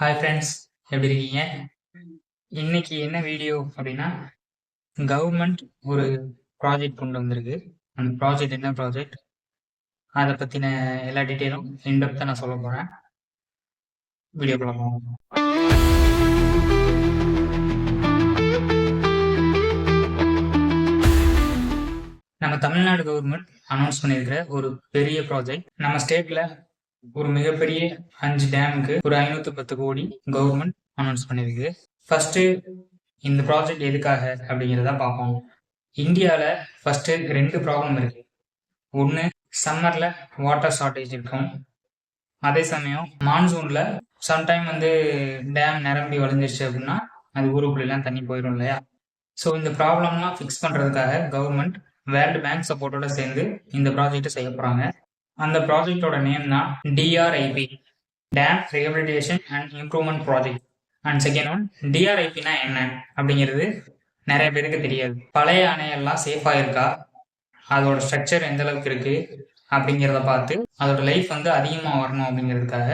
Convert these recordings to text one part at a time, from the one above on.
Hi friends எப்படி இருக்கீங்க? இன்னைக்கு என்ன வீடியோ அப்படின்னா கவர்மெண்ட் ஒரு ப்ராஜெக்ட் கொண்டு வந்திருக்கு. அந்த ப்ராஜெக்ட் என்ன ப்ராஜெக்ட் அதை பற்றின எல்லா டீட்டெயிலும் இன்டெப்த்தாக நான் சொல்ல போகிறேன் வீடியோ போகலாம் நம்ம தமிழ்நாடு கவர்மெண்ட் அனௌன்ஸ் பண்ணியிருக்கிற ஒரு பெரிய ப்ராஜெக்ட் நம்ம ஸ்டேட்ல ஒரு மிகப்பெரிய அஞ்சு டேமுக்கு ஒரு ஐநூத்தி பத்து கோடி கவர்மெண்ட் அனௌன்ஸ் பண்ணியிருக்கு. ஃபர்ஸ்ட் இந்த ப்ராஜெக்ட் எதுக்காக அப்படிங்கிறத பார்ப்போம். இந்தியாவில் ஃபர்ஸ்ட் ரெண்டு ப்ராப்ளம் இருக்கு. ஒன்று சம்மர்ல வாட்டர் ஷார்டேஜ் இருக்கும். அதே சமயம் மான்சூன்ல சம்டைம் வந்து டேம் நிரம்பி வளைஞ்சிருச்சு அப்படின்னா அது ஊருக்குள்ளெல்லாம் தண்ணி போயிடும் இல்லையா? ஸோ இந்த ப்ராப்ளம்லாம் ஃபிக்ஸ் பண்ணுறதுக்காக கவர்மெண்ட் வேர்ல்டு பேங்க் சப்போர்ட்டோட சேர்ந்து இந்த ப்ராஜெக்ட் செய்ய போகிறாங்க அந்த ப்ராஜெக்டோட நேம் தான் D R I P dam rehabilitation and improvement project and second one டிஆர்ஐபினா என்ன? அப்படிங்கிறது நிறைய பேருக்கு தெரியாது. பழைய அணையெல்லாம் சேஃபாக இருக்கா? அதோட ஸ்ட்ரக்சர் எந்த அளவுக்கு இருக்கு? அப்படிங்கிறத பார்த்து அதோட லைஃப் வந்து அதிகமாக வரணும் அப்படிங்கிறதுக்காக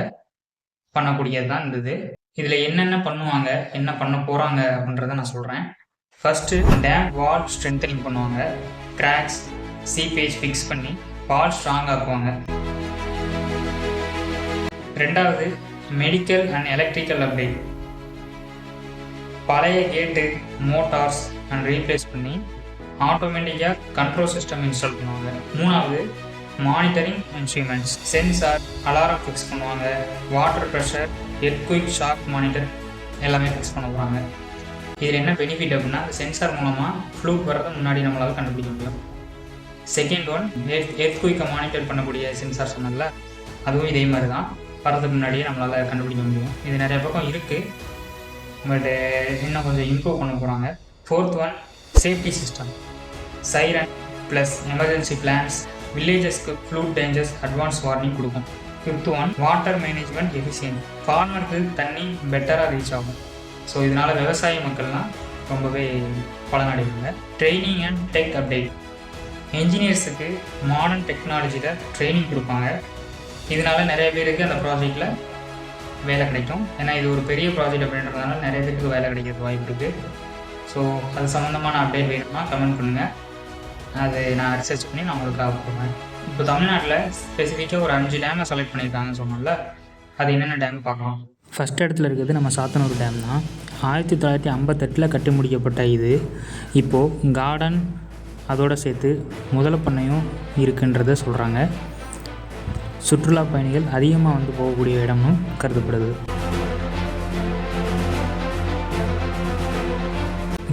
பண்ணக்கூடியது தான் இருந்தது இதில் என்னென்ன பண்ணுவாங்க? என்ன பண்ண போகிறாங்க அப்படின்றத நான் சொல்கிறேன் ஃபர்ஸ்ட்டு டேம் வால் ஸ்ட்ரென்தனிங் பண்ணுவாங்க. கிராக்ஸ் சீப்பேஜ் ஃபிக்ஸ் பண்ணி பால் ஸ்ட்ராங் ஆக்குவாங்க. ரெண்டாவது மெடிக்கல் அண்ட் எலக்ட்ரிக்கல் அப்டேட் பழைய கேட்டு மோட்டார்ஸ் அண்ட் ரீப்ளேஸ் பண்ணி ஆட்டோமேட்டிக்காக கண்ட்ரோல் சிஸ்டம் இன்ஸ்டால் பண்ணுவாங்க. மூணாவது monitoring instruments sensor alarm fix பண்ணுவாங்க. Water pressure earthquake shock monitor எல்லாமே ஃபிக்ஸ் பண்ண போகிறாங்க இதில் என்ன பெனிஃபிட் அப்படின்னா சென்சார் மூலமாக ஃப்ளூ வரதை முன்னாடி நம்மளால் கண்டுபிடிக்க முடியும். செகண்ட் ஒன் எர்த்குயிக்கை மானிட்டர் பண்ணக்கூடிய சென்சார் சொன்னல அதுவும் இதே மாதிரி தான் வரதுக்கு முன்னாடியே நம்மளால் கண்டுபிடிக்க முடியும். இது நிறைய பக்கம் இருக்குது பட் இன்னும் கொஞ்சம் இம்ப்ரூவ் பண்ண போகிறாங்க fourth one safety system siren plus emergency plans வில்லேஜஸ்க்கு flood dangers advance warning கொடுக்கும். Fifth one water management efficient ஃபார்மருக்கு தண்ணி பெட்டராக ரீச் ஆகும். ஸோ இதனால் விவசாய மக்கள்லாம் ரொம்பவே பலனடைவாங்க. ட்ரைனிங் அண்ட் டெக் அப்டேட் என்ஜினியர்ஸுக்கு மாடர்ன் டெக்னாலஜியில் ட்ரைனிங் கொடுப்பாங்க. இதனால நிறைய பேருக்கு அந்த ப்ராஜெக்டில் வேலை கிடைக்கும். ஏன்னா இது ஒரு பெரிய ப்ராஜெக்ட் அப்படின்றதுனால நிறைய பேருக்கு வேலை கிடைக்கிறது வாய்ப்பு இருக்குது ஸோ அது சம்மந்தமான அப்டேட் வேணும்னா கமெண்ட் பண்ணுங்கள் அது நான் ரிசர்ச் பண்ணி நான் உங்களுக்கு போடுவேன் இப்போ தமிழ்நாட்டில் ஸ்பெசிஃபிக்காக ஒரு அஞ்சு டேமை செலக்ட் பண்ணியிருக்காங்கன்னு சொன்னோம்ல அது என்னென்ன டேம் பார்க்கலாம். ஃபஸ்ட் இடத்துல இருக்கிறது நம்ம சாத்தனூர் டேம் தான். ஆயிரத்தி தொள்ளாயிரத்தி ஐம்பத்தெட்டில் கட்டி முடிக்கப்பட்ட இது. இப்போது கார்டன் அதோடு சேர்த்து முதல பண்ணையும் இருக்குன்றத சொல்கிறாங்க சுற்றுலா பயணிகள் அதிகமாக வந்து போகக்கூடிய இடமும் கருதப்படுது.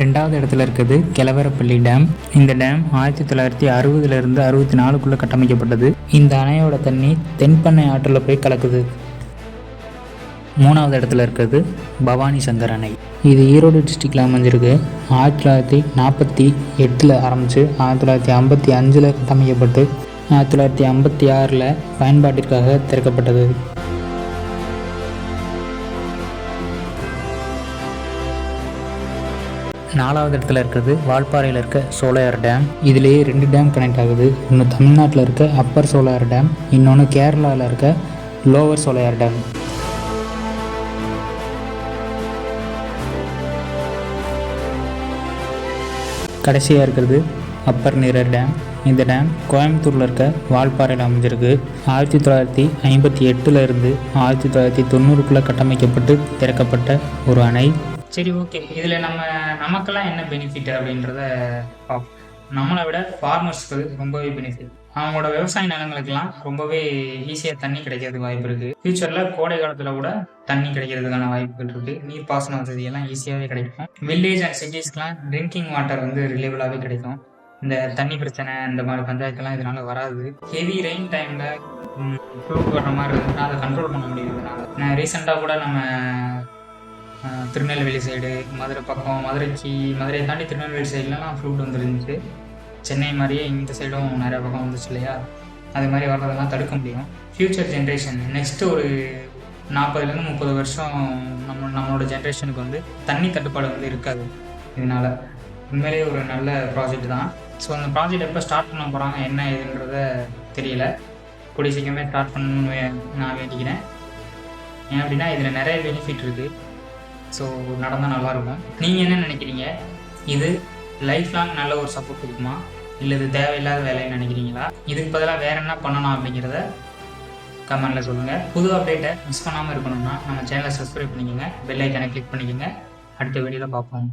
ரெண்டாவது இடத்துல இருக்குது கிழவரப்பள்ளி டேம். இந்த டேம் ஆயிரத்தி தொள்ளாயிரத்தி அறுபதுலேருந்து அறுபத்தி நாலுக்குள்ளே கட்டமைக்கப்பட்டது. இந்த அணையோட தண்ணி தென்பண்ணை ஆற்றில் போய் கலக்குது. மூணாவது இடத்துல இருக்கிறது பவானி சங்கர் அணை. இது ஈரோடு டிஸ்ட்ரிக்டில் அமைஞ்சிருக்கு. ஆயிரத்தி தொள்ளாயிரத்தி நாற்பத்தி எட்டில் ஆரம்பித்து ஆயிரத்தி தொள்ளாயிரத்தி ஐம்பத்தி அஞ்சில் கட்டமைக்கப்பட்டு ஆயிரத்தி தொள்ளாயிரத்தி ஐம்பத்தி ஆறில் பயன்பாட்டிற்காக திறக்கப்பட்டது. நாலாவது இடத்துல இருக்கிறது வால்பாறையில் இருக்க சோலையார் டேம். இதுலேயே ரெண்டு டேம் கனெக்ட் ஆகுது. ஒன்று தமிழ்நாட்டில் இருக்க அப்பர் சோலையார் டேம். இன்னொன்று கேரளாவில் இருக்க லோவர் சோலையார் டேம். கடைசியாக இருக்கிறது அப்பர் நீரர் டேம் இந்த டேம் கோயம்புத்தூரில் இருக்க வால்பாறையில் அமைஞ்சிருக்கு. ஆயிரத்தி தொள்ளாயிரத்தி ஐம்பத்தி எட்டில் இருந்து ஆயிரத்தி தொள்ளாயிரத்தி தொண்ணூறுக்குள்ளே கட்டமைக்கப்பட்டு திறக்கப்பட்ட ஒரு அணை. சரி ஓகே இதில் நம்ம நமக்கெல்லாம் என்ன பெனிஃபிட் அப்படின்றத நம்மளை விட ஃபார்மர்ஸ்க்கு ரொம்பவே பெனிஃபிட் அவங்களோட விவசாய நிலங்களுக்கெல்லாம் ரொம்பவே ஈஸியாக தண்ணி கிடைக்கிறதுக்கு வாய்ப்பு இருக்குது ஃபியூச்சரில் கோடை காலத்தில் கூட தண்ணி கிடைக்கிறதுக்கான வாய்ப்புகள் இருக்குது நீர் பாசன வசதி எல்லாம் ஈஸியாகவே கிடைக்கும். வில்லேஜ் அண்ட் சிட்டிஸ்க்கெலாம் ட்ரிங்கிங் வாட்டர் வந்து ரிலேபிளாகவே கிடைக்கும். இந்த தண்ணி பிரச்சனை இந்த மாதிரி பஞ்சாயத்துலாம் இதனால வராது. ஹெவி ரெயின் டைமில் ஃப்ளூட் வர்ற மாதிரி இருந்துச்சுன்னா அதை கண்ட்ரோல் பண்ண முடியுதுனால நான் ரீசெண்டாக கூட நம்ம திருநெல்வேலி சைடு மதுரை பக்கம் மதுரைக்கு மதுரையை தாண்டி திருநெல்வேலி சைட்லலாம் ஃப்ளூட் வந்துருந்துச்சு. சென்னை மாதிரியே இந்த சைடும் நிறைய பக்கம் வந்துச்சு இல்லையா? அது மாதிரி வர்றதெல்லாம் தடுக்க முடியும். ஃப்யூச்சர் ஜென்ரேஷன் நெக்ஸ்ட்டு ஒரு நாற்பதுலேருந்து முப்பது வருஷம் நம்ம நம்மளோட ஜென்ரேஷனுக்கு வந்து தண்ணி தட்டுப்பாடு வந்து இருக்காது இதனால். உண்மையிலேயே ஒரு நல்ல ப்ராஜெக்ட் தான். ஸோ அந்த ப்ராஜெக்ட் எப்போ ஸ்டார்ட் பண்ண போகிறாங்க என்ன ஏதுன்றத தெரியல. கூடிய சீக்கிரமே ஸ்டார்ட் பண்ணணும்னு நான் வேண்டிக்கிறேன். ஏன் அப்படின்னா இதில் நிறைய பெனிஃபிட் இருக்குது ஸோ நடந்தால் நல்லாயிருக்கும் நீங்கள் என்ன நினைக்கிறீங்க? இது லைஃப் லாங் நல்ல ஒரு சப்போர்ட் கொடுக்குமா? இல்லை இது தேவையில்லாத வேலைன்னு நினைக்கிறீங்களா? இதுக்கு பதிலாக வேறு என்ன பண்ணணும் அப்படிங்கிறத கமெண்ட்டில் சொல்லுங்கள் புது அப்டேட்டை மிஸ் பண்ணாமல் இருக்கணும்னா நம்ம சேனலை சப்ஸ்கிரைப் பண்ணிக்கோங்க. பெல் ஐக்கனை கிளிக் பண்ணிக்கோங்க. அடுத்த வீடியோவில் பார்ப்போம்.